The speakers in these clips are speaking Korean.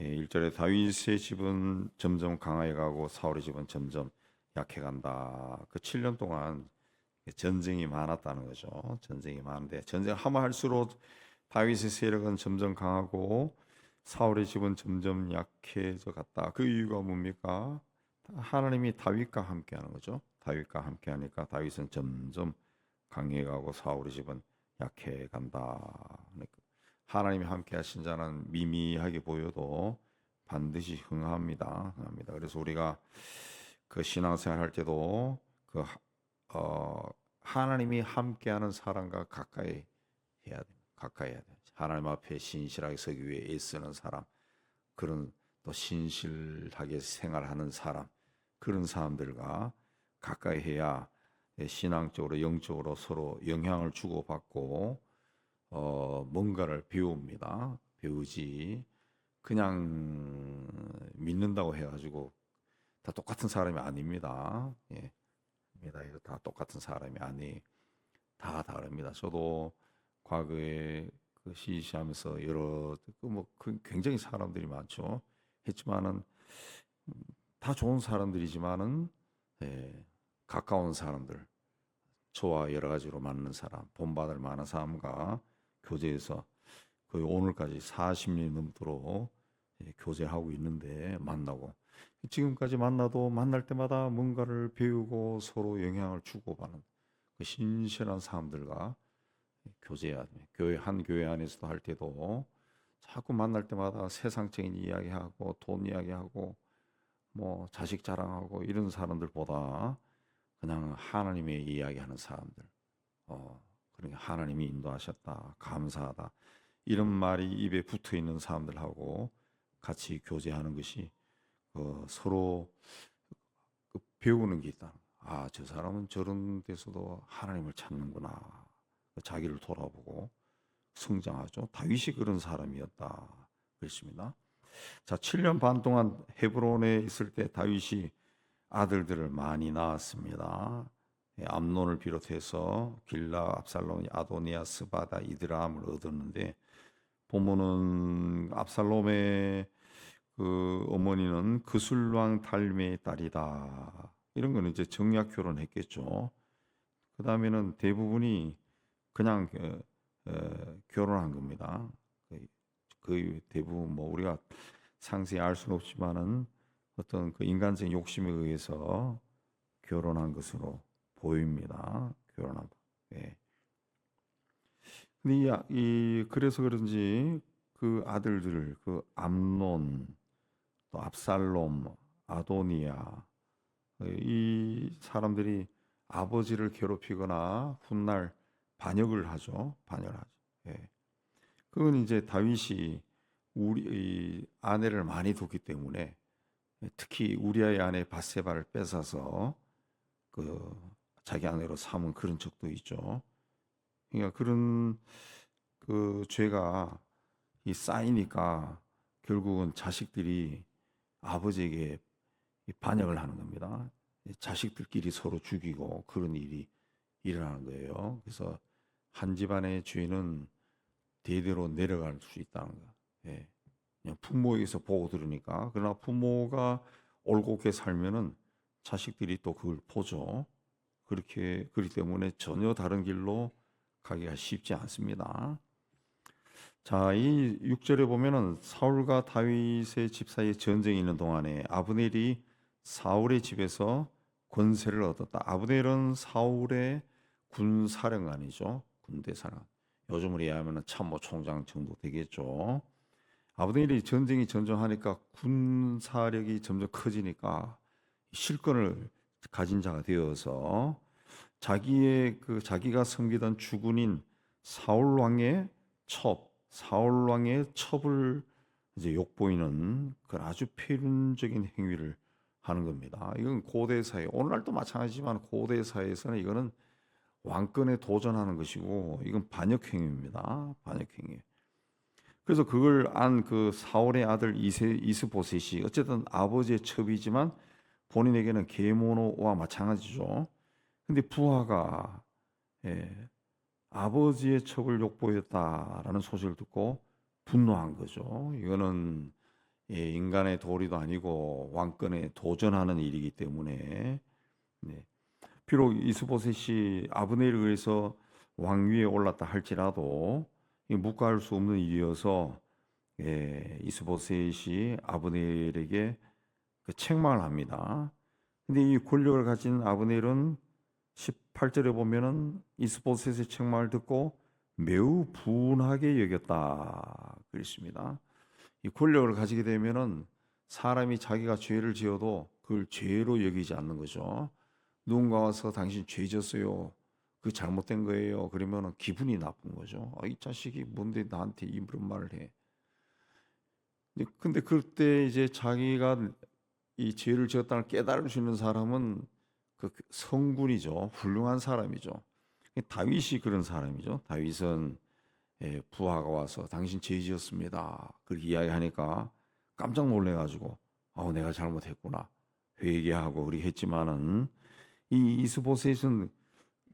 예, 1절에 다윗의 집은 점점 강하게 가고 사울의 집은 점점 약해 간다. 그 7년 동안 전쟁이 많았다는 거죠. 전쟁이 많은데 전쟁 하면 할수록 다윗의 세력은 점점 강하고 사울의 집은 점점 약해져 갔다. 그 이유가 뭡니까? 하나님이 다윗과 함께하는 거죠. 다윗과 함께하니까 다윗은 점점 강해가고 사울의 집은 약해 간다. 하나님이 함께 하신 자는 미미하게 보여도 반드시 흥합니다. 흥합니다. 그래서 우리가 그 신앙생활 할 때도 그 어, 하나님이 함께하는 사람과 가까이 해야 돼. 가까이 해야 돼. 하나님 앞에 신실하게 서기 위해 애쓰는 사람, 그런 또 신실하게 생활하는 사람, 그런 사람들과 가까이 해야 신앙적으로 영적으로 서로 영향을 주고받고 어, 뭔가를 배웁니다. 배우지 그냥 믿는다고 해가지고 다 똑같은 사람이 아닙니다. 예. 다 똑같은 사람이 아니 다 다릅니다. 저도 과거에 그 시시하면서 여러 그뭐 굉장히 사람들이 많죠. 했지만은 음, 다 좋은 사람들이지만은 예, 가까운 사람들 저와 여러 가지로 맞는 사람, 본받을 만한 사람과 교제해서 거의 오늘까지 40년이 넘도록 예, 교제하고 있는데 만나고 지금까지 만나도 만날 때마다 뭔가를 배우고 서로 영향을 주고받는 그 신실한 사람들과 교제해야 돼. 교회 한 교회 안에서도 할 때도 자꾸 만날 때마다 세상적인 이야기하고 돈 이야기하고 뭐 자식 자랑하고 이런 사람들보다 그냥 하나님의 이야기하는 사람들, 어, 그러니까 하나님이 인도하셨다, 감사하다 이런 말이 입에 붙어 있는 사람들하고 같이 교제하는 것이 어, 서로 그 배우는 게 있다. 아, 저 사람은 저런 데서도 하나님을 찾는구나. 자기를 돌아보고 성장하죠. 다윗이 그런 사람이었다. 그렇습니다. 자, 7년 반 동안 헤브론에 있을 때 다윗이 아들들을 많이 낳았습니다. 예, 암론을 비롯해서 길라, 압살롬, 아도니아, 스바다, 이드람을 얻었는데 보면은 압살롬의 그 어머니는 그술왕 달메의 딸이다. 이런 거는 이제 정약 결혼했겠죠. 그 다음에는 대부분이 그냥 그, 어, 결혼한 겁니다. 그, 그 대부분 뭐 우리가 상세히 알 수는 없지만은 어떤 그 인간적 욕심에 의해서 결혼한 것으로 보입니다. 결혼한. 예. 근데 이, 아- 이 그래서 그런지 그 아들들 그 암론 또 압살롬, 아도니아 이 사람들이 아버지를 괴롭히거나 훗날 반역을 하죠. 반역을 하죠. 예. 그건 이제 다윗이 우리 이 아내를 많이 뒀기 때문에 특히 우리아의 아내 바세바를 뺏어서 그 자기 아내로 삼은 그런 적도 있죠. 그러니까 그런 그 죄가 이 쌓이니까 결국은 자식들이 아버지에게 이 반역을 하는 겁니다. 이 자식들끼리 서로 죽이고 그런 일이 일어나는 거예요. 그래서 한 집안의 죄는 대대로 내려갈 수 있다는 거. 예. 그냥 부모에게서 보고 들으니까 그러나 부모가 올곧게 살면은 자식들이 또 그걸 보죠. 그렇게 그렇기 때문에 전혀 다른 길로 가기가 쉽지 않습니다. 자, 이 6절에 보면은 사울과 다윗의 집 사이에 전쟁이 있는 동안에 아브넬이 사울의 집에서 권세를 얻었다. 아브넬은 사울의 군 사령관이죠. 군대 사령. 요즘으로 이해하면 참모 총장 정도 되겠죠. 아브넬이 전쟁이 전쟁하니까 군사력이 점점 커지니까 실권을 가진 자가 되어서 자기의 그 자기가 섬기던 주군인 사울 왕의 첩, 사울 왕의 첩을 이제 욕보이는 그 아주 표현적인 행위를 하는 겁니다. 이건 고대 사회, 오늘날도 마찬가지지만 고대 사회에서는 이거는 왕권에 도전하는 것이고 이건 반역 행위입니다. 반역 행위. 그래서 그걸 안 그 사울의 아들 이세 이스보셋이 어쨌든 아버지의 첩이지만 본인에게는 계모노와 마찬가지죠. 근데 부하가 예, 아버지의 첩을 욕보였다라는 소식을 듣고 분노한 거죠. 이거는 예, 인간의 도리도 아니고 왕권에 도전하는 일이기 때문에 네. 비록 이스보셋이 아브넬에 의해서 왕위에 올랐다 할지라도 이 묵과할 수 없는 일이어서 예, 이스보셋이 아브넬에게 그 책망을 합니다. 근데 이 권력을 가진 아브넬은 18절에 보면은 이스보셋의 책망을 듣고 매우 분하게 여겼다 그랬습니다. 이 권력을 가지게 되면은 사람이 자기가 죄를 지어도 그걸 죄로 여기지 않는 거죠. 누군가 와서 당신 죄 졌어요. 그 잘못된 거예요. 그러면은 기분이 나쁜 거죠. 아, 이 자식이 뭔데 나한테 이런 말을 해. 근데 그때 이제 자기가 이 죄를 지었다는 깨달을 수 있는 사람은 그 성군이죠. 훌륭한 사람이죠. 다윗이 그런 사람이죠. 다윗은 예, 부하가 와서 당신 죄 지었습니다. 그렇게 이야기하니까 깜짝 놀래가지고 아, 내가 잘못했구나 회개하고 그리 했지만은 이 이스보셋은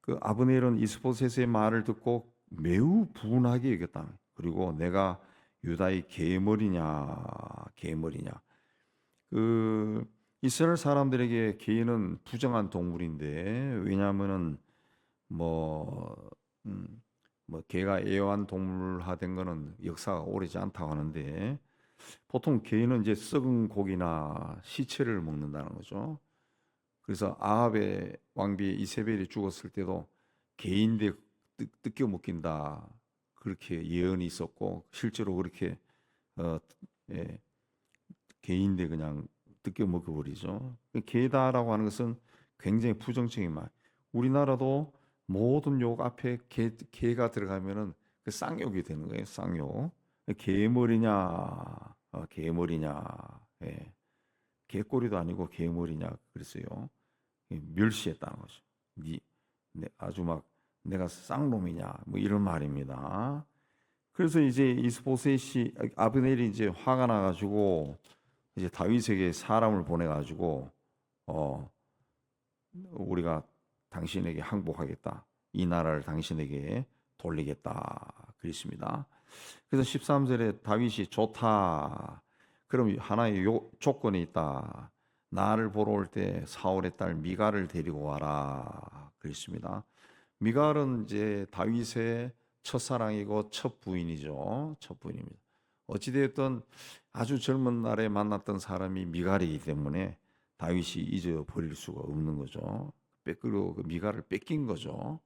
그 아브넬은 이스보셋의 말을 듣고 매우 분하게 여겼다. 그리고 내가 유다의 개머리냐 개머리냐 그 이스라엘 사람들에게 개는 부정한 동물인데 왜냐하면은 뭐, 음, 뭐 개가 애완 동물화된 거는 역사가 오래지 않다고 하는데 보통 개는 이제 썩은 고기나 시체를 먹는다는 거죠. 그래서 아합의 왕비 이세벨이 죽었을 때도 개인데 뜯- 뜯겨 먹긴다 그렇게 예언이 있었고 실제로 그렇게 어, 예, 개인데 그냥 뜯겨 먹어버리죠. 개다라고 하는 것은 굉장히 부정적인 말. 우리나라도 모든 욕 앞에 개, 개가 들어가면은 그 쌍욕이 되는 거예요. 쌍욕. 개머리냐, 어, 개머리냐, 예. 개꼬리도 아니고 개머리냐 그랬어요. 예, 멸시했다는 거죠. 니, 네, 아주 막 내가 쌍놈이냐, 뭐 이런 말입니다. 그래서 이제 이스보셋이 아브넬이 이제 화가 나가지고 이제 다윗에게 사람을 보내 가지고 어 우리가 당신에게 항복하겠다. 이 나라를 당신에게 돌리겠다. 그랬습니다. 그래서 13절에 다윗이 좋다. 그럼 하나의 요, 조건이 있다. 나를 보러 올 때 사울의 딸 미갈을 데리고 와라. 그랬습니다. 미갈은 이제 다윗의 첫사랑이고 첫 부인이죠. 첫 부인입니다. 어찌되었든 아주 젊은 날에 만났던 사람이 미갈이기 때문에 다윗이 잊어버릴 수가 없는 거죠. 뺏기로 그 미갈을 뺏긴 거죠.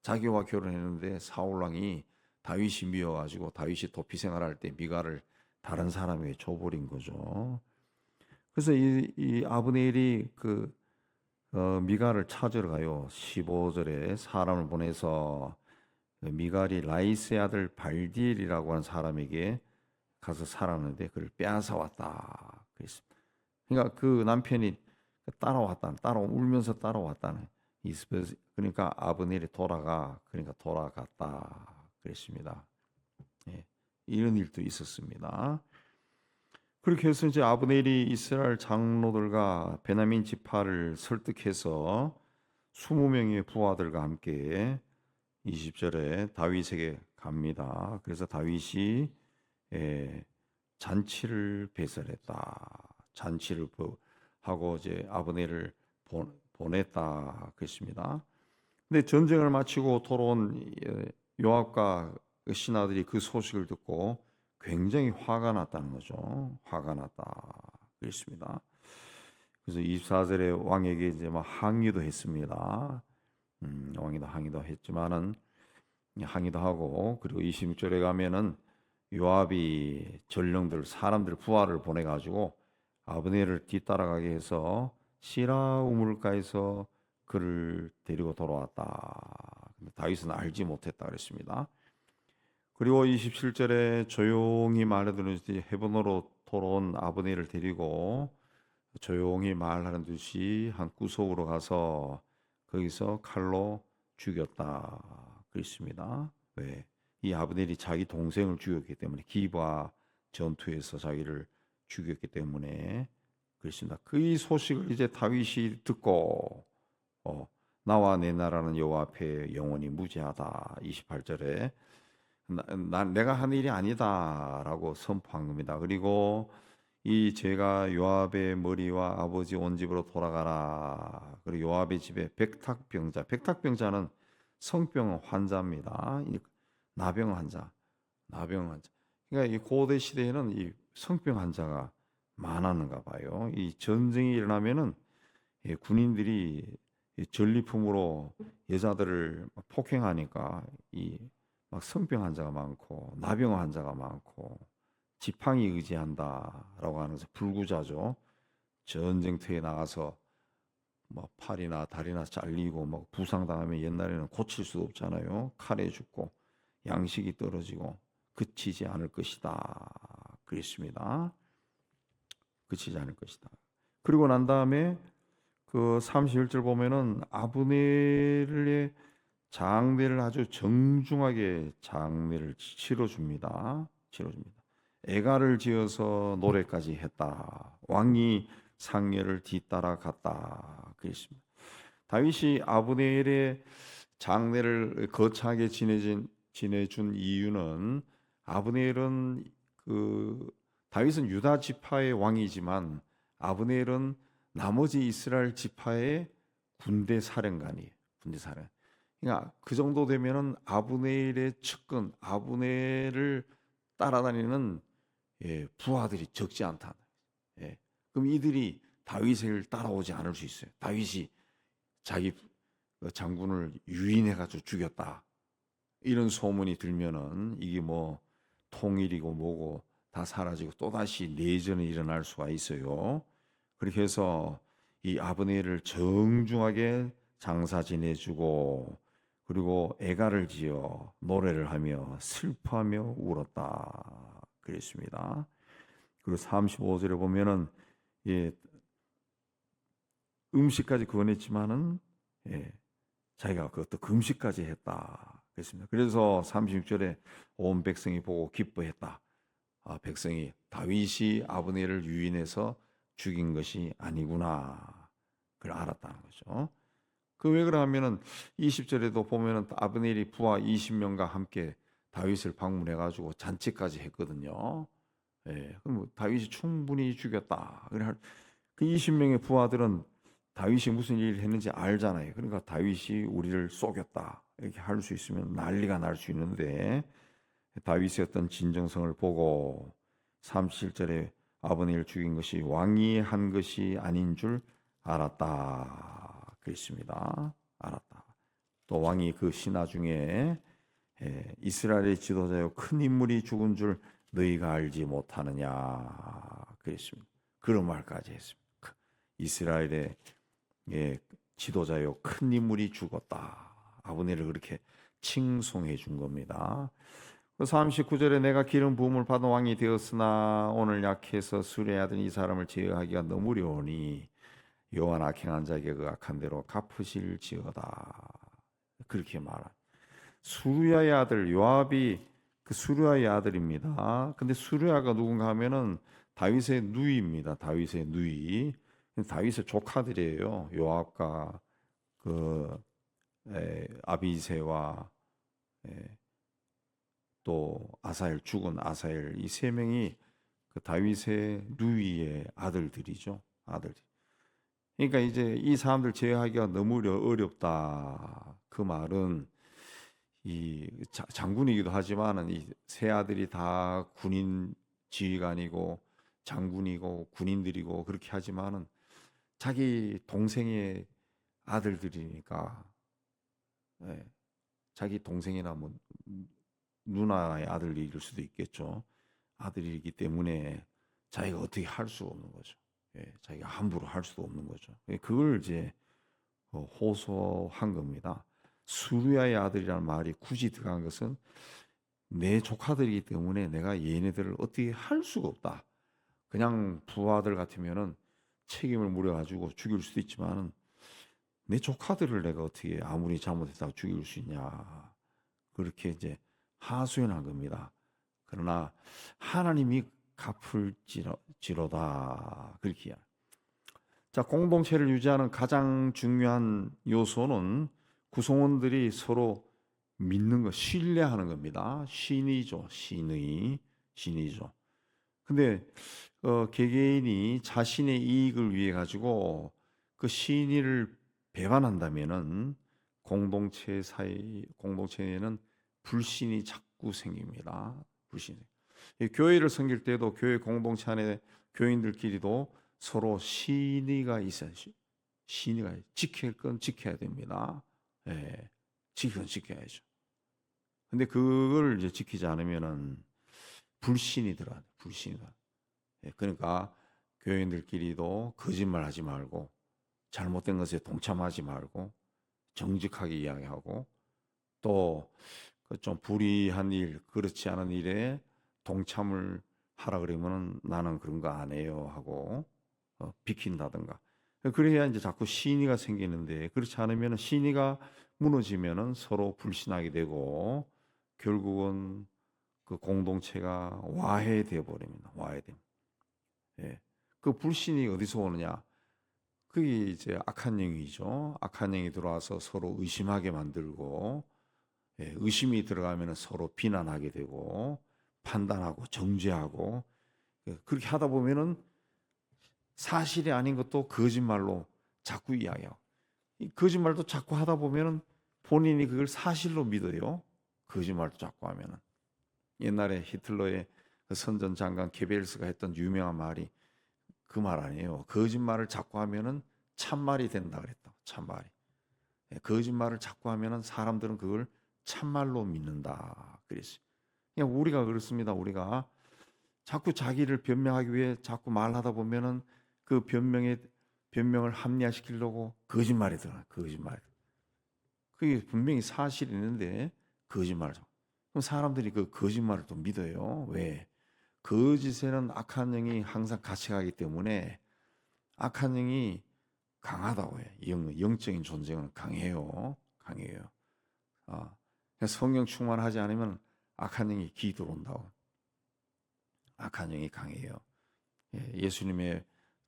자기와 결혼했는데 사울 왕이 다윗이 미워가지고 다윗이 도피 생활할 때 미갈을 다른 사람에게 줘버린 거죠. 그래서 이, 이 아브넬이 그 어, 미갈을 찾으러 가요. 15절에 사람을 보내서 그 미갈이 라이스의 아들 발디엘이라고 하는 사람에게 가서 살았는데 그를 빼앗아 왔다. 그랬습니다. 그러니까 그 남편이 따라왔다. 따라 울면서 따라왔다는 이스베 그러니까 아브넬이 돌아가 그러니까 돌아갔다 그랬습니다. 예, 이런 일도 있었습니다. 그렇게 해서 이제 아브넬이 이스라엘 장로들과 베냐민 지파를 설득해서 20명의 부하들과 함께 20절에 다윗에게 갑니다. 그래서 다윗이 예, 잔치를 배설했다. 잔치를 보- 하고 이제 아브넬을 보, 보냈다 그랬습니다. 근데 전쟁을 마치고 돌아온 예, 요압과 그 신하들이 그 소식을 듣고 굉장히 화가 났다는 거죠. 화가 났다 그랬습니다. 그래서 24절에 왕에게 이제 막 항의도 했습니다. 음, 왕이도 항의도 했지만은 항의도 하고 그리고 26절에 가면은 요압이 전령들 사람들 부하를 보내 가지고 아브넬을 뒤따라가게 해서 시라 우물가에서 그를 데리고 돌아왔다. 근데 다윗은 알지 못했다 그랬습니다. 그리고 27절에 조용히 말해드는 헤브론으로 돌아온 아브넬을 데리고 조용히 말하는 듯이 한 구석으로 가서 거기서 칼로 죽였다 그랬습니다. 왜? 이 아브넬이 자기 동생을 죽였기 때문에 기바 전투에서 자기를 죽였기 때문에 그렇습니다. 그이 소식을 이제 다윗이 듣고 어, 나와 내 나라는 여호와 앞에 영원히 무죄하다. 28절에 나, 나- 내가 한 일이 아니다라고 선포한 겁니다. 그리고 이 죄가 요압의 머리와 아버지 온 집으로 돌아가라. 그리고 요압의 집에 백탁병자, 백탁병자는 성병 환자입니다. 이 나병 환자, 나병 환자. 그러니까 이 고대 시대에는 이 성병 환자가 많았는가 봐요. 이 전쟁이 일어나면은 이 군인들이 이 전리품으로 여자들을 막 폭행하니까 이 막 성병 환자가 많고 나병 환자가 많고 지팡이 의지한다라고 것은 불구자죠. 전쟁터에 나가서 뭐 팔이나 다리나 잘리고 뭐 부상당하면 옛날에는 고칠 수도 없잖아요. 칼에 죽고 양식이 떨어지고 그치지 않을 것이다. 그랬습니다. 그치지 않을 것이다. 그리고 난 다음에 그 31절 보면은 아브넬의 장례를 아주 정중하게 장례를 치러 줍니다. 치러 줍니다. 애가를 지어서 노래까지 했다. 왕이 상례를 뒤따라 갔다. 그랬습니다. 다윗이 아브넬의 장례를 거창하게 지내진 지내준 이유는 아브넬은 그 다윗은 유다 지파의 왕이지만 아브넬은 나머지 이스라엘 지파의 군대 사령관이에요. 군대 사령. 그러니까 그 정도 되면은 아브넬의 측근, 아브넬을 따라다니는 예, 부하들이 적지 않다. 예. 그럼 이들이 다윗을 따라오지 않을 수 있어요. 다윗이 자기 그 장군을 유인해 가지고 죽였다. 이런 소문이 들면은 이게 뭐 통일이고 뭐고 다 사라지고 또 다시 내전이 일어날 수가 있어요. 그렇게 해서 이 아브넬을 정중하게 장사 지내주고 그리고 애가를 지어 노래를 하며 슬퍼하며 울었다. 그랬습니다. 그리고 35절에 보면은 예, 음식까지 구원했지만은 예, 자기가 그것도 금식까지 했다. 그랬습니다. 그래서 36절에 온 백성이 보고 기뻐했다. 아, 백성이 다윗이 아브넬을 유인해서 죽인 것이 아니구나. 그걸 알았다는 거죠. 그 왜 그러냐면은 20절에도 보면은 아브넬이 부하 20명과 함께 다윗을 방문해 가지고 잔치까지 했거든요. 예. 그럼 다윗이 충분히 죽였다. 그 20명의 부하들은 다윗이 무슨 일을 했는지 알잖아요. 그러니까 다윗이 우리를 속였다. 이렇게 할 수 있으면 난리가 날 수 있는데 다윗의 어떤 진정성을 보고 37절에 아버님을 죽인 것이 왕이 한 것이 아닌 줄 알았다. 그랬습니다. 알았다. 또 왕이 그 신하 중에 예, 이스라엘의 지도자요 큰 인물이 죽은 줄 너희가 알지 못하느냐 그랬습니다. 그런 말까지 했습니다. 그 이스라엘의 예, 지도자요 큰 인물이 죽었다. 아브넬을 그렇게 칭송해 준 겁니다. 39절에 내가 기름 부음을 받은 왕이 되었으나 오늘 약해서 수레하던 이 사람을 제어하기가 너무 어려우니 여호와 악행한 자에게 그 악한 대로 갚으실지어다. 그렇게 말한. 수루야의 아들 요압이 그 수루야의 아들입니다. 근데 수루야가 누군가 하면은 다윗의 누이입니다. 다윗의 누이. 다윗의 조카들이에요. 요압과 그 에, 아비세와 에, 또 아사엘 죽은 아사엘 이 세 명이 그 다윗의 누이의 아들들이죠. 아들. 그러니까 이제 이 사람들 제어하기가 너무 어렵다. 그 말은 이 장군이기도 하지만은 이 세 아들이 다 군인 지휘관이고 장군이고 군인들이고 그렇게 하지만은 자기 동생의 아들들이니까 네, 자기 동생이나 뭐 누나의 아들일 수도 있겠죠. 아들이기 때문에 자기가 어떻게 할 수 없는 거죠. 예, 자기가 함부로 할 수도 없는 거죠. 예, 그걸 이제 어, 호소한 겁니다. 수루야의 아들이라는 말이 굳이 들어간 것은 내 조카들이기 때문에 내가 얘네들을 어떻게 할 수가 없다. 그냥 부하들 같으면은 책임을 물어가지고 죽일 수도 있지만은 내 조카들을 내가 어떻게 아무리 잘못했다고 죽일 수 있냐. 그렇게 이제 하소연한 겁니다. 그러나 하나님이 갚을지로다. 그렇게. 자, 공동체를 유지하는 가장 중요한 요소는 구성원들이 서로 믿는 것, 신뢰하는 겁니다. 신이죠, 신의, 신이죠. 근데 어, 개개인이 자신의 이익을 위해 가지고 그 신의를 배반한다면은 공동체 사이 공동체에는 불신이 자꾸 생깁니다. 불신. 이 교회를 섬길 때도 교회 공동체 안에 교인들끼리도 서로 신의가 있어야지. 신의가 지킬 건 지켜야 됩니다. 예, 지킬 건 지켜야죠. 근데 그걸 이제 지키지 않으면은 불신이 들어요. 불신이. 예, 그러니까 교인들끼리도 거짓말하지 말고 잘못된 것에 동참하지 말고 정직하게 이야기하고 또그좀 불의한 일, 그렇지 않은 일에 동참을 하라 그러면은 나는 그런 거 안 해요 하고 어, 비킨다든가. 그래야 이제 자꾸 신의가 생기는데 그렇지 않으면 신의가 무너지면은 서로 불신하게 되고 결국은 그 공동체가 와해되어 버립니다. 와해됨. 예. 그 불신이 어디서 오느냐? 그게 이제 악한 영이죠. 악한 영이 들어와서 서로 의심하게 만들고 예, 의심이 들어가면 서로 비난하게 되고 판단하고 정죄하고 예, 그렇게 하다 보면은 사실이 아닌 것도 거짓말로 자꾸 이야기하고 이 거짓말도 자꾸 하다 보면은 본인이 그걸 사실로 믿어요. 거짓말도 자꾸 하면은 옛날에 히틀러의 그 선전 장관 게벨스가 했던 유명한 말이 그 말 아니에요. 거짓말을 자꾸 하면은 참말이 된다 그랬다. 참말이. 예, 거짓말을 자꾸 하면은 사람들은 그걸 참말로 믿는다. 그랬어요. 그냥 우리가 그렇습니다. 우리가 자꾸 자기를 변명하기 위해 자꾸 말하다 보면은 그 변명에 변명을 합리화시키려고 거짓말이 들어요. 거짓말. 그게 분명히 사실이 있는데 거짓말을. 그럼 사람들이 그 거짓말을 또 믿어요. 왜? 거짓에는 악한 영이 항상 같이 가기 때문에 악한 영이 강하다고 해. 영, 영적인 존재는 강해요. 강해요. 아, 성령 충만하지 않으면 악한 영이 기 들어온다고. 악한 영이 강해요. 예, 예수님의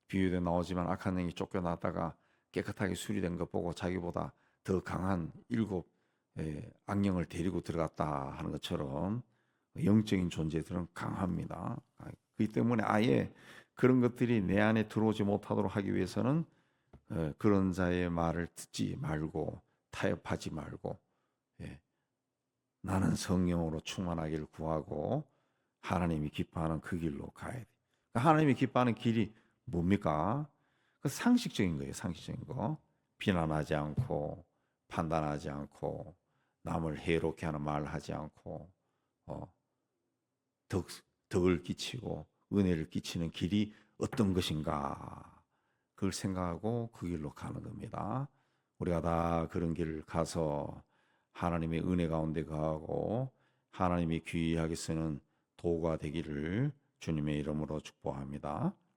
비유에 나오지만 악한 영이 쫓겨나다가 깨끗하게 수리된 것 보고 자기보다 더 강한 일곱 예, 악령을 데리고 들어갔다 하는 것처럼 영적인 존재들은 강합니다. 아, 그렇기 때문에 아예 그런 것들이 내 안에 들어오지 못하도록 하기 위해서는 예, 그런 자의 말을 듣지 말고 타협하지 말고 예, 나는 성령으로 충만하기를 구하고 하나님이 기뻐하는 그 길로 가야 돼. 그러니까 하나님이 기뻐하는 길이 뭡니까? 그 상식적인 거예요. 상식적인 거. 비난하지 않고 판단하지 않고 남을 해롭게 하는 말을 하지 않고 어, 덕, 덕을 끼치고 은혜를 끼치는 길이 어떤 것인가 그걸 생각하고 그 길로 가는 겁니다. 우리가 다 그런 길을 가서 하나님의 은혜 가운데 가고 하나님이 귀하게 쓰는 도가 되기를 주님의 이름으로 축복합니다.